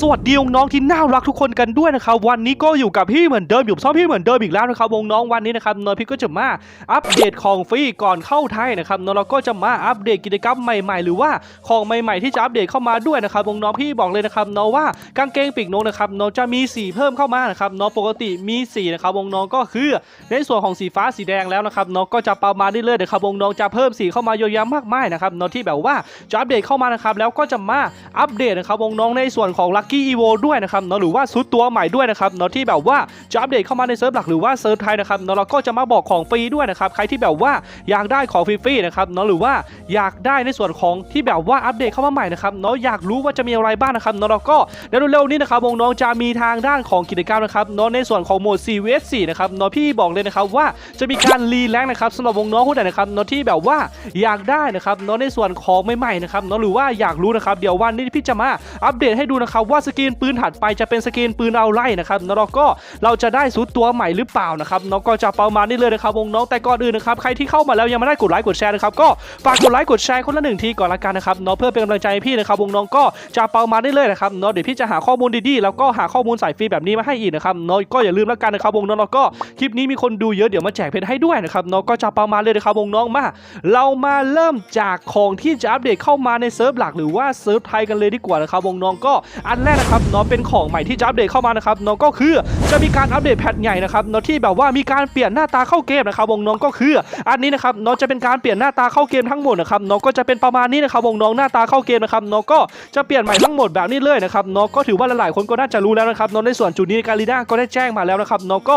สวัสดีน้องๆที่น่ารักทุกคนกันด้วยนะครับ วันนี้ก็อยู่กับพี่เหมือนเดิมอยู่ซ้อมพี่เหมือนเดิมอีกแล้วนะครับวงน้องวันนี้นะครับนนพี่ก็จะมาอัปเดตของฟรีก่อนเข้าไทยนะครับนนเราก็จะมาอัปเดตกิจกรรมใหม่ๆ หรือว่าของใหม่ๆที่จะอัปเดตเข้ามาด้วยนะครับวงน้องพี่บอกเลยนะครับนนว่ากางเกงปีกนกนะครับนนจะมีสีเพิ่มเข้ามานะครับนนปกติมีสีนะครับวงน้องก็คือ ในส่วนของสีฟ้าสีแดงแล้วนะครับนนก็จะประมาณนี้เลยนะครับวงน้องจะเพิ่มสีเข้ามาเยอะแยะมากมายนะครับนนที่แบบว่าจะอัปเดตเข้ามานะครับแล้วก็จะมาอัปเดตนะครับวงน้องในส่วนของ Lucky Evo ด้วยนะครับเนาะหรือว่าซุดตัวใหม่ด้วยนะครับเนาะที่แบบว่าจะอัปเดตเข้ามาในเซิร์ฟหลักหรือว่าเซิร์ฟไทยนะครับเนาะเราก็จะมาบอกของฟรีด้วยนะครับใครที่แบบว่าอยากได้ของฟรีๆนะครับเนาะหรือว่าอยากได้ในส่วนของที่แบบว่าอัปเดตเข้ามาใหม่นะครับเนาะอยากรู้ว่าจะมีอะไรบ้างนะครับเนาะเราก็เดี๋ยวเร็วๆนี้นะครับวงน้องจะมีทางด้านของกิจกรรมนะครับเนาะในส่วนของโหมด4 vs 4 นะครับเนาะพี่บอกเลยนะครับว่าจะมีการรีแลงนะครับสำหรับวงน้องคนไหนนะครับเนาะที่แบบว่าอยากได้นะครับเนาะในส่วนของใหม่ๆนะครับเนาะหรือว่าอยากรู้นะครับเดี๋ยววันนี้พี่จะมาอัปเดตให้ดูนะครับว่าสกรีนปืนถัดไปจะเป็นสกรีนปืนเอาไล่นะครับนาะแล้วก็เราจะได้ซุดตัวใหม่หรือเปล่านะครับเนาะก็จะประมาณนี้เลยนะครับวงน้องแต่ก่อนอื่นนะครับใครที่เข้ามาแล้วยังไม่ได้กดไลค์กดแชร์นะครับก็ฝากกดไลค์กดแชร์คนละหนึ่งทีก่อนละกันนะครับเนาะเพื่อเป็นกำลังใจพี่นะครับวงน้องก็จะประมาณนี้เลยนะครับเนาะเดี๋ยวพี่จะหาข้อมูลดีๆแล้วก็หาข้อมูลสายฟรีแบบนี้มาให้อีกนะครับเนาะก็อย่าลืมล้วกันนะครับวงน้องแล้วก็คลิปนี้มีคนดูเยอะเดี๋ยวมาแจกเพชรให้ด้วยนะครับเนาะก็จะประมาณเลยนะครับวงน้องมา เรามาเริ่มจากของที่จะอัปเดตเข้ามาในเซิร์ฟหลักหรือว่าเซิร์ฟไทยกันเลยดีกว่านะครับวงน้องก็อันแรกนะครับเนาะเป็นของใหม่ที่จะอัปเดตเข้ามานะครับเนาะก็คือจะมีการอัปเดตแพทใหญ่นะครับเนาะที่แบบว่ามีการเปลี่ยนหน้าตาเข้าเกมนะครับวงน้องก็คืออันนี้นะครับเนาะจะเป็นการเปลี่ยนหน้าตาเข้าเกมทั้งหมดนะครับเนาะก็จะเป็นประมาณนี้นะครับวงน้องหน้าตาเข้าเกมนะครับเนาะก็จะเปลี่ยนใหม่ทั้งหมดแบบนี้เลยนะครับเนาะก็ถือว่าหลายๆคนก็น่าจะรู้แล้วนะครับเนาะในส่วนจุดนี้การีน่าก็ได้แจ้งมาแล้วนะครับเนาะก็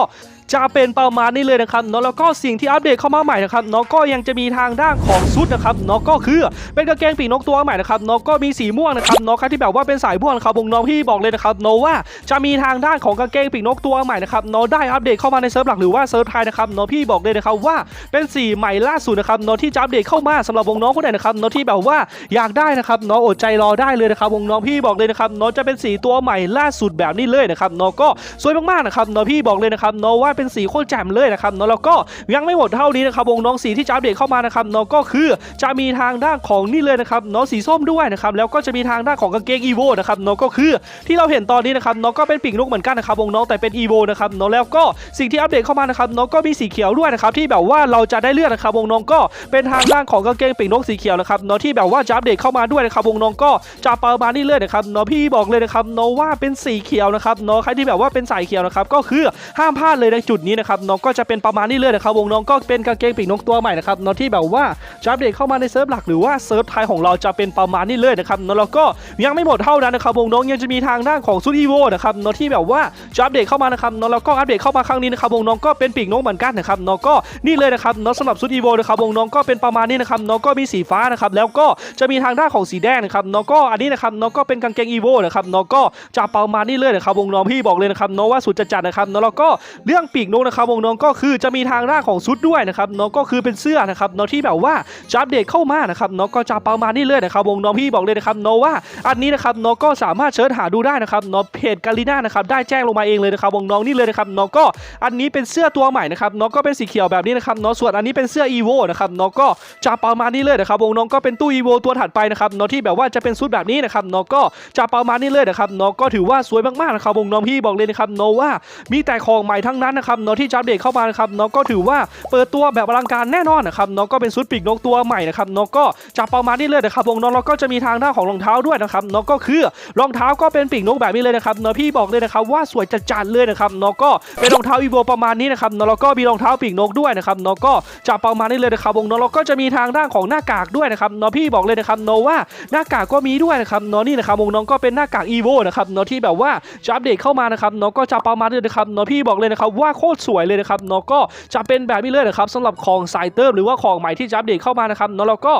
จะเป็นประมาณนี้เลยนะครับเนาะแล้วก็สิ่งที่อัปเดตเข้ามาใหม่นะครับเนาะก็ยังจะมีทางด้านของซุดนะครับเนาะก็คือเป็นกางเกงปีกนกตัวใหม่นะครับเนาะก็มีสีม่วงนะครับเนาะใครที่แบบว่าเป็นสายม่วงครับวงน้องพี่บอกเลยนะครับเนาะว่าจะมีทางด้านของกางเกงปีกนกตัวใหม่นะครับเนาะได้อัปเดตเข้ามาในเซิร์ฟหลักหรือว่าเซิร์ฟไทยนะครับเนาะพี่บอกเลยนะครับว่าเป็นสีใหม่ล่าสุดนะครับเนาะที่จะอัปเดตเข้ามาสำหรับวงน้องคนไหนนะครับเนาะที่แบบว่าอยากได้นะครับเนาะอดใจรอได้เลยนะครับวงน้องพี่บอกเลยนะครับเนาะจะเป็นสีตัวใหม่ล่าสุดแบบนี้เลยนะครับเนาะก็สวยมากๆนะครับเนาะพี่บอกเลยนะครับเนาะว่าเป็นสีโคตรแจ่มเลยนะครับเนาะแล้วก็ยังไม่หมดเท่านี้นะครับวงน้องสีที่จะอัปเดตเข้ามานะครับเนาะก็คือจะมีทางด้านของนี่เลยนะครับเนาะสีส้มด้วยนะครับแล้วก็จะมีทางด้านของกางเกงอีโวนะครับเนาะก็คือที่เราเห็นตอนนี้นะครับเนาะก็เป็นปีกนกเหมือนกันนะครับวงน้องแต่เป็นอีโวนะครับเนาะแล้วก็สิ่งที่อัปเดตเข้ามานะครับเนาะก็มีสีเขียวด้วยนะครับที่แบบว่าเราจะได้เลือกนะครับวงน้องก็เป็นทางด้านของกางเกงปีกนกสีเขียวนะครับเนาะที่แบบว่าจะอัปเดตเข้ามาด้วยนะครับวงน้องก็จะประมาณนี้เลยนะครับเนาะพี่บอกเลยนะครับเนาะว่าเป็นสีเขียวนะครับเนาะใครที่แบบว่าเป็นสายเขียวนะครับก็คือห้ามพลาดเลยในจุดนี้นะครับเนาะก็จะเป็นประมาณนี้เลยนะครับวงน้องก็เป็นกางเกงปีกนกตัวใหม่นะครับเนาะที่แบบว่าจะอัปเดตเข้ามาในเซิร์ฟหลักหรือว่าเซิร์ฟไทยของเราจะเป็นประมาณนี้เลยนะครับนาะแล้วก็ยังไม่หมดเท่านั้นนะครับวงน้องยังจะมีทางด้านของซูดอีโวนะครับเนาะที่แบบว่าจะอัปเดตเข้ามานะครับนาะแล้วก็อัปเดตเข้ามาครั้งนี้นะครับวงน้องก็เป็นปีกนกเหมือนกันนะครับเนาะก็นี่เลยนะครับเนาะสำหรับซูดอีโวนะครับวงน้องก็เป็นประมาณนี้นะครับเนาะก็มีสีฟ้านะครับแล้วก็จะมีทางด้านของสีแดงนะครับเนาะก็อันนี้นะครับเนาะก็เป็นกางเกงอีโวนะครับเนาะก็จะประมาณนี้เลยนะครับวงน้องพี่บอกเลยนะครับเนาะว่าสุดจัดนะครับนาะแล้วก็เรื่องปีกนกนะครับวงน้องก็คือจะมีทางด้านของซุดด้วยนะครับเนาะก็คือเป็นเสื้อนะครับเนาะที่แบบว่าจะอัปเดตเข้ามานะครับเนาะก็จะประมาณนี้เลยนะครับวงน้องพี่บอกเลยนะครับเนาะว่าอันนี้นะครับเนาะก็สามารถเชิญหาดูได้นะครับเนาะเพจกาลิน่านะครับได้แจ้งลงมาเองเลยนะครับวงน้องนี่เลยนะครับเนาะก็อันนี้เป็นเสื้อตัวใหม่นะครับเนาะก็เป็นสีเขียวแบบนี้นะครับเนาะส่วนอันนี้เป็นเสื้ออีโวนะครับเนาะก็จะประมาณนี้เลยนะครับวงน้องก็เป็นตู้อีโวตัวถัดไปนะครับเนาะที่แบบว่าจะเป็นซุดแบบนี้นะครับเนาะก็จะประมาณนี้เลยนะครับเนาะก็ถือว่าสวยมากๆนะครับวงน้องพี่บอกเลยนะครับเนาะว่ามีแต่ของใหม่ทั้งนั้นนะครับเนาะที่จะอัปเดตเข้ามานะครับเนาะก็ถือว่าเปิดตัวแบบอลังการแน่นอนนะครับเนาะก็เป็นซุดปีกนกตัวใหม่นะครับเนาะก็จะประมาณนี้เลยนะครับวงน้องเราก็จะมีทางด้านของรองเท้าด้วยนะครับเนาะก็คือรองเท้าก็เป็นปีกนกแบบนี้เลยนะครับเนาะพี่บอกเลยนะครับว่าสวยจัดๆเลยนะครับเนาะก็เป็นรองเท้าอีโวประมาณนี้นะครับเนาะแล้วก็มีรองเท้าปีกนกด้วยนะครับเนาะก็จะประมาณนี้เลยนะครับวงน้องเราก็จะมีทางด้านของหน้ากากด้วยนะครับเนาะพี่บอกเลยนะครับเนาะว่าหน้ากากก็มีด้วยนะครับเนาะนี่นะครับวงน้องก็เป็นหน้ากากอีโวนะครับเนาะที่แบบว่าจะอัปเดตเข้ามานะครับเนาะก็จะประมาณนี้เลยนะครับเนาะพี่บอกเลยนะครับว่าโคตรสวยเลยนะครับเนาะก็จะเป็นแบบนี้เลยนะครับสำหรับของสายเติมหรือว่าของใหม่ที่จะอัปเดตเข้ามานะครับเนาะแล้วก็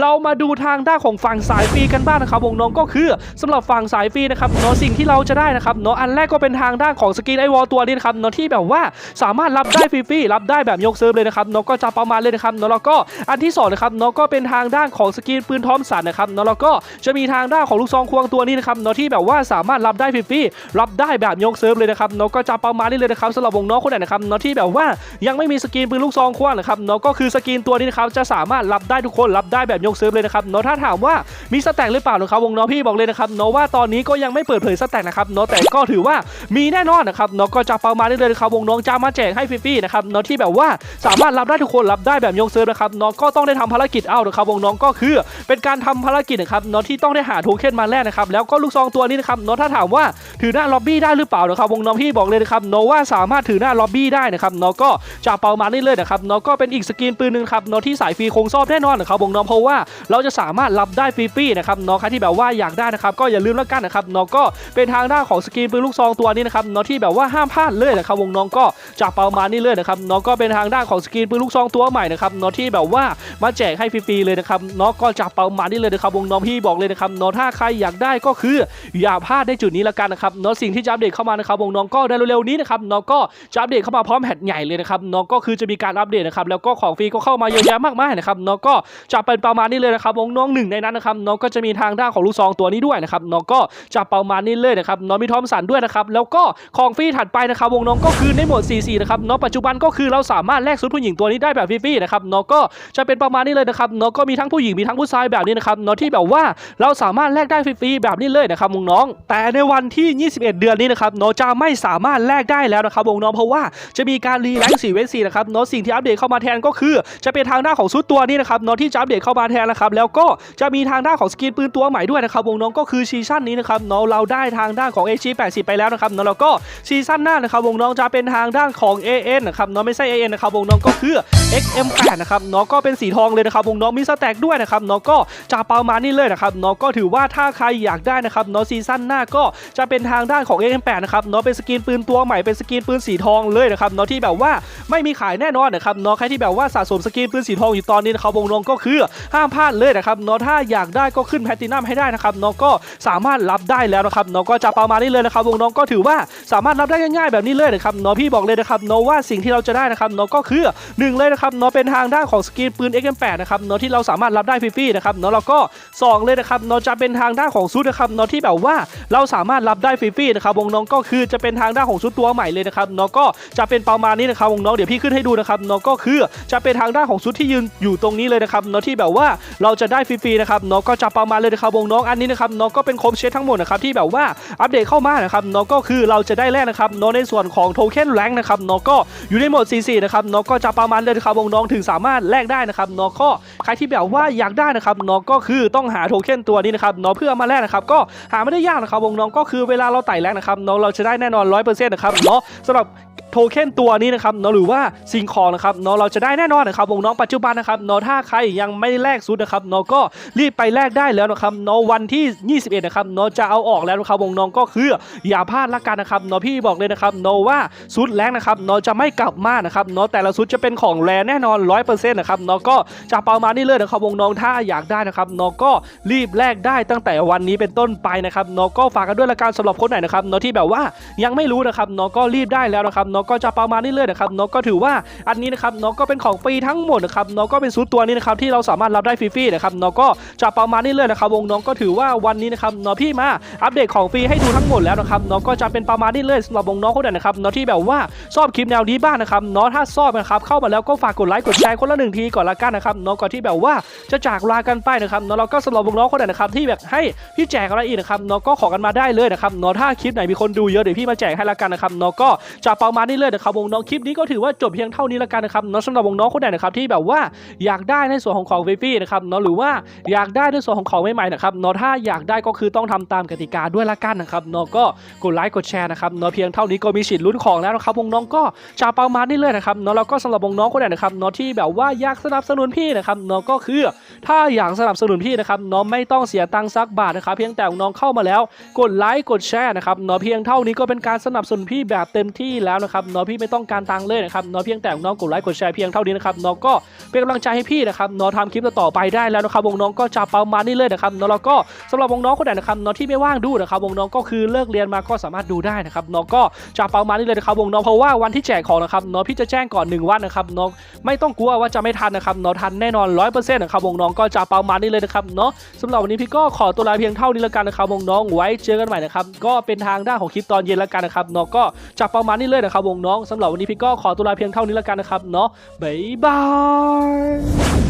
เรามาดูทางด้านของฝั่งสายฟรีกันบ้างนะครับวงน้องก็คือสำหรับฝั่งสายฟรีนะครับเนาะสิ่งที่เราจะได้นะครับเนาะอันแรกก็เป็นทางด้านของสกินไอวอลตัวนี้นะครับเนาะที่แบบว่าสามารถรับได้ฟรีๆรับได้แบบยกเซิร์ฟเลยนะครับเนาะก็จะประมาณเลยนะครับเนาะแล้วก็อันที่สองนะครับเนาะก็เป็นทางด้านของสกินปืนทอมสันนะครับเนาะแล้วก็จะมีทางด้านของลูกซองควงตัวนี้นะครับเนาะที่แบบว่าสามารถรับได้ฟรีๆรับได้แบบยกเซิร์ฟเลยนะครับเนาะก็จะประมาณนี้เลยนะครับสำหรับวงน้องคนไหนนะครับเนาะที่แบบว่ายังไม่มีสกินปืนลูกซองควงนะครับเนาะก็คือสกินตัวนี้นะครับจะสามารถรับได้ทุกคนรับได้แบบยกซิร์ฟเลยนะครับเนาะถ้าถามว่ามีสแต็กหรือเปล่านะครับวงน้องพี่บอกเลยนะครับเนาะว่าตอนนี้ก็ยังไม่เปิดเผยสแต็กนะครับเนาะแต่ก็ถือว่ามีแน่นอนนะครับเนาะก็จะประมาณนี้เลยนะครับวงน้องจะมาแจกให้ฟรีๆนะครับเนาะที่แบบว่าสามารถรับได้ทุกคนรับได้แบบยกซิร์ฟนะครับเนาะก็ต้องได้ทำภารกิจเอานะครับวงน้องก็คือ เป็นการทำภารกิจนะครับเนาะที่ต้องได้หาโทเค็นมาแลกนะครับแล้วก็ลูกซองตัวนี้นะครับเนาะถ้าถามว่าถือหน้าล็อบบี้ได้หรือเปล่านะครับวงน้องพี่บอกเลยนะครับเนาะว่าสามารถถือหน้าล็อบบี้ได้นะครับเนาะก็จะประมาณนี้เลยนะครับเนาะก็เป็นอีกสกินปืนหนึ่งครับเนาะที่สายฟรีคงชอบแน่นอนนะครับวงน้องเพราะว่าเราจะสามารถรับได้ฟรีๆนะครับเนาะใครที่แบบว่าอยากได้นะครับก็อย่าลืมแล้วกันนะครับเนาะก็เป็นทางด้านของสกินปืนลูกซองตัวนี้นะครับเนาะที่แบบว่าห้ามพลาดเลยนะครับวงน้องก็จะประมาณนี้เลยนะครับเนาะก็เป็นทางด้านของสกินปืนลูกซองตัวใหม่นะครับเนาะที่แบบว่ามาแจกให้ฟรีๆเลยนะครับเนาะก็จะประมาณนี้เลยนะครับวงน้องพี่บอกเลยนะครับเนาะถ้าใครอยากได้ก็คืออย่าพลาดในจุดนี้ละกันนะครับเนาะสิ่งที่จะอัปเดตเข้ามานะครับวงน้องก็ได้เร็วๆนี้นะครับเนาะก็จะอัปเดตเข้ามาพร้อมแพทใหญ่เลยนะครับเนาะก็คือจะมีการอัปเดตนะครับแล้วก็ของฟรีก็เข้ามาเยอะแยะมากมายนะครับเนาะก็จะเป็นประมาณนี้เลยนะครับวงน้องหนึ่งในนั้นนะครับเนาะก็จะมีทางด้านของลูกซองตัวนี้ด้วยนะครับเนาะก็จะประมาณนี้เลยนะครับเนาะมีทอมสันด้วยนะครับแล้วก็ของฟรีถัดไปนะครับวงน้องก็คือในหมวด CC นะครับเนาะปัจจุบันก็คือเราสามารถแลกชุดผู้หญิงตัวนี้ได้แบบฟรีๆนะครับเนาะก็จะเป็นประมาณนี้เลยนะครับเนาะก็มีทั้งผู้หญิงมีทั้งผู้ชายแบบนี้นะครับเนาะที่แบบว่าเราสามารถแลกได้ฟรีๆแบบนี้เลยนะครับวงน้อง แต่ในวันที่ 21 เดือนนี้นะครับเนาะจะไม่สามารถแลกได้แล้วนะครับวงน้องเราะว่าจะมีการรีแลง4เวส4นะครับเนาะสิ่งที่อัปเดตเข้ามาแทนก็คือ จะเป็นทางด้านของชุดตัวนี้นะครับเนาะที่จะอัปเดตเข้ามาแทนนะครับแล้วก็จะมีทางด้านของสกินปืนตัวใหม่ด้วยนะครับวงน้องก็คือซีซั่นนี้นะครับเนาะเราได้ทางด้านของ AG 80ไปแล้วนะครับเนาะแล้วก็ซีซั่นหน้านะครับวงน้องจะเป็นทางด้านของ AN นะครับเนาะไม่ใช่ AN นะครับวงน้องก็คือ XM8 นะครับเนาะก็เป็นสีทองเลยนะครับวงน้องมีสแต็กด้วยนะครับเนาะก็จะประมาณนี้เลยนะครับเนาะก็ถือว่าถ้าใครอยากได้นะครับเนาะซีซั่นหน้าก็จะเป็นทางด้านของ XM8 นะครับเนาะเป็นสกินปืนตัวใหม่เป็นสกินปืนสีทองเลยนะครับเนาะที่แบบว่าไม่มีขายแน่นอนนะครับเนาะใครที่แบบว่าสะสมสกินปืนสีทองอยู่ตอนนี้นะครับวงน้องก็คือห้ามพลาดเลยนะครับเนาะถ้าอยากได้ก็ขึ้นแพลตินัมให้ได้นะครับเนาะก็สามารถรับได้แล้วนะครับเนาะก็จะประมาณนี้เลยนะครับวงน้องก็ถือว่าสามารถรับได้ง่ายๆแบบนี้เลยนะครับเนาะพี่บอกเลยนะครับเนาะว่าสิ่งที่เราจะได้นะครับเนาะก็คือหนึ่งเลยนะครับเนาะเป็นทางด้านของสกินปืน XM8 นะครับเนาะที่เราสามารถรับได้ฟรีๆนะครับเนาะแล้วก็สองเลยนะครับเนาะจะเป็นทางด้านของซุดนะครับเนาะที่แบบว่าเราสามารถรับได้ฟรีๆนะครับวงน้องก็คือจะเป็นทางด้านของซุดตัวใหม่เลยนะครับเนาะกจะเป็นประมาณนี้นะครับวงน้องเดี๋ยวพี่ขึ้นให้ดูนะครับเนาะก็คือจะเป็นทางด้านของซุดที่ยืนอยู่ตรงนี้เลยนะครับเนาะที่แบบว่าเราจะได้ฟรีๆนะครับเนาะก็จะประมาณเลยนะครับวงน้องอันนี้นะครับเนาะก็เป็นโครบเชตทั้งหมดนะครับที่แบบว่าอัปเดตเข้ามานะครับเนาะก็คือเราจะได้แลกนะครับเนาะในส่วนของโทเค็นแรงนะครับเนาะก็อยู่ในโหมด CC นะครับเนาะก็จะประมาณเลยนะครับวงน้องถึงสามารถแลกได้นะครับเนาะก็ใครที่แบบว่าอยากได้นะครับเนาะก็คือต้องหาโทเค็นตัวนี้นะครับเนาะเพื่อมาแลกนะครับก็หาไม่ได้ยากนะครับวงน้องก็คือเวลาเราไต่แรงนะครับเนาะเราจะได้แน่นอน100%นะครับเนาะสำหรับ โทเค็นตัวนี้นะครับเนาะหรือว่าสิ่งของนะครับเนาะเราจะได้แน่นอนนะครับวงน้องปัจจุบันนะครับเนาะถ้าใครยังไม่แลกซุดนะครับเนาะก็รีบไปแลกได้แล้วนะครับเนาะวันที่ 21นะครับเนาะจะเอาออกแล้วนะครับวงน้องก็คืออย่าพลาดละกันนะครับเนาะพี่บอกเลยนะครับเนาะว่าซุดแรงนะครับเนาะจะไม่กลับมานะครับเนาะแต่ละซุดจะเป็นของแรแน่นอน 100%นะครับเนาะก็จะประมาณนี้เลยนะครับวงน้องถ้าอยากได้นะครับเนาะก็รีบแลกได้ตั้งแต่วันนี้เป็นต้นไปนะครับเนาะก็ฝากกันด้วยละกันสำหรับคนไหนนะครับเนาะที่แบบว่ายังไม่รู้นะครับเนาะก็รีบได้แล้วนะครับเนาะก็จะประมาณนี้เลยนะครับเนาะก็ถือว่าอันนี้นะครับเนาะก็เป็นของฟรีทั้งหมดนะครับเนาะก็เป็นซูตตัวนี้นะครับที่เราสามารถรับได้ฟรีๆนะครับเนาะก็จะประมาณนี้เลยนะครับวงน้องก็ถือว่าวันนี้นะครับเนาะพี่มาอัปเดตของฟรีให้ดูทั้งหมดแล้วนะครับเนาะก็จะเป็นประมาณนี้เลยสำหรับวงน้องคนไหนนะครับเนาะที่แบบว่าชอบคลิปแนวนี้บ้างนะครับเนาะถ้าชอบนะครับเข้ามาแล้วก็ฝากกดไลค์กดแชร์คนละหนึ่งทีก่อนละกันนะครับเนาะก่อนที่แบบว่าจะจากลากันไปนะครับเนาะเราก็สำหรับวงน้องคนไหนนะครับที่แบบให้พี่แจกอะไรอีกนะครับเนาะก็ขอกันมาได้เลยนะครับเนาะถ้าคลิปไหนมีคนดูเยอะเดี๋ยวพี่มาแจกให้ละกันนะครับเนาะก็จะประมาณนี้เลยนะครับวงน้องคลิปนี้ก็ถือว่าจบเพียงเท่านี้ละกันนะครับเนาะสำหรับวงน้องคนไหนนะครับที่แบบว่าอยากได้ในส่วนของของเฟรีๆนะครับเนาะหรือว่าอยากได้ในส่วนของของใหม่ๆนะครับเนาะถ้าอยากได้ก็คือต้องทำตามกติกาด้วยละกันนะครับเนาะก็กดไลค์กดแชร์นะครับเนาะเพียงเท่านี้ก็มีสิทธิ์ลุ้นของแล้วนะครับวงน้องก็จะประมาณนี้เลยนะครับเนาะแล้วก็สำหรับวงน้องคนไหนนะครับเนาะที่แบบว่าอยากสนับสนุนพี่นะครับเนาะก็คือถ้าอยากสนับสนุนพี่นะครับเนาะไม่ต้องเสียตังค์สักบาทนะครับเพียงแต่น้องเข้ามาแล้ว กดไลค์กดแชร์นะครับเนาะเพียงเท่านี้ก็เป็นการสนับสนุนพี่แบบเต็มที่แล้วนะครับเนาะพี่ไม่ต้องการตังค์เลยนะครับเนาะเพียงแต่น้องกดไลค์กดแชร์เพียงเท่านี้นะครับเนาะก็เป็นกำลังใจให้พี่นะครับเนาะทำคลิปต่อไปได้แล้วนะครับวงน้องก็จะประมาณนี้เลยนะครับเนาะแล้วก็สำหรับวงน้องคนไหนนะครับเนาะที่ไม่ว่างดูนะครับวงน้องก็คือเลิกเรียนมาก็สามารถดูได้นะครับเนาะก็จะประมาณนี้เลยนะครับวงน้องเพราะว่าวันที่แจกของนะครับเนาะพี่จะแจ้งก่อนหนึ่งวันนะครับเนาะไม่ต้องกลัวว่าจะไม่ทันนะครับเนาะทันแน่นอนร้อยเปอร์เซ็นต์นะครับวงน้องก็จะประมาณนี้เลยนะครับเนาะสำหรับวันนี้พี่ก็ขอตัวลาเพียงเท่านี้แล้วกันนะครับวงน้องไว้เจอกันใหม่นะครับก็เป็นทางด้านของคลิปตอนเย็นแล้วกันนะครับเนาะก็จะประมาณนี้เลยนะครับวงน้องสำหรับวันนี้พี่ก็ขอตัวลาเพียงเท่านี้แล้วกันนะครับเนาะบ๊ายบาย